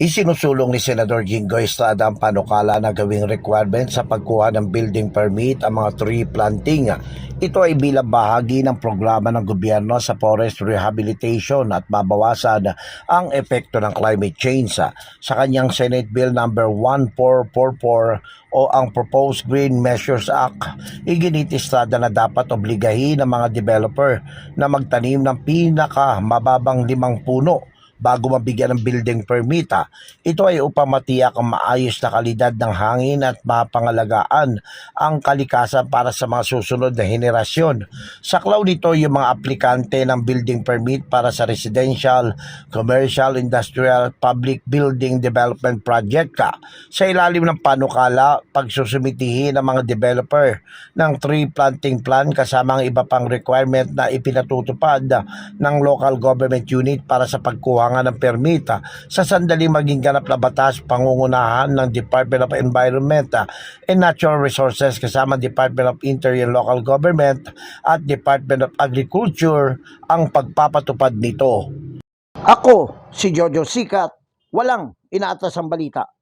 Isinusulong ni Senador Jingo Estrada ang panukala na gawing requirement sa pagkuha ng building permit ang mga tree planting. Ito ay bilang bahagi ng programa ng gobyerno sa forest rehabilitation at babawasan ang epekto ng climate change. Sa kanyang Senate Bill number 1444 o ang Proposed Green Measures Act, iginit Estrada na dapat obligahin ng mga developer na magtanim ng pinaka mababang limang puno bago mabigyan ng building permit. ah. Ito ay upang matiyak ang maayos na kalidad ng hangin at mapangalagaan ang kalikasan para sa mga susunod na henerasyon. Saklaw nito yung mga aplikante ng building permit para sa residential, commercial, industrial, public building development project ka. Sa ilalim ng panukala, pagsusumitihin ng mga developer ng tree planting plan kasama ang iba pang requirement na ipinatutupad ng local government unit para sa pagkuha nga ng permita sa sandali maging ganap na batas pangungunahan ng Department of Environment ah, and Natural Resources kasama Department of Interior Local Government at Department of Agriculture ang pagpapatupad nito. Ako, si Jojo Sikat, walang inaatas ang balita.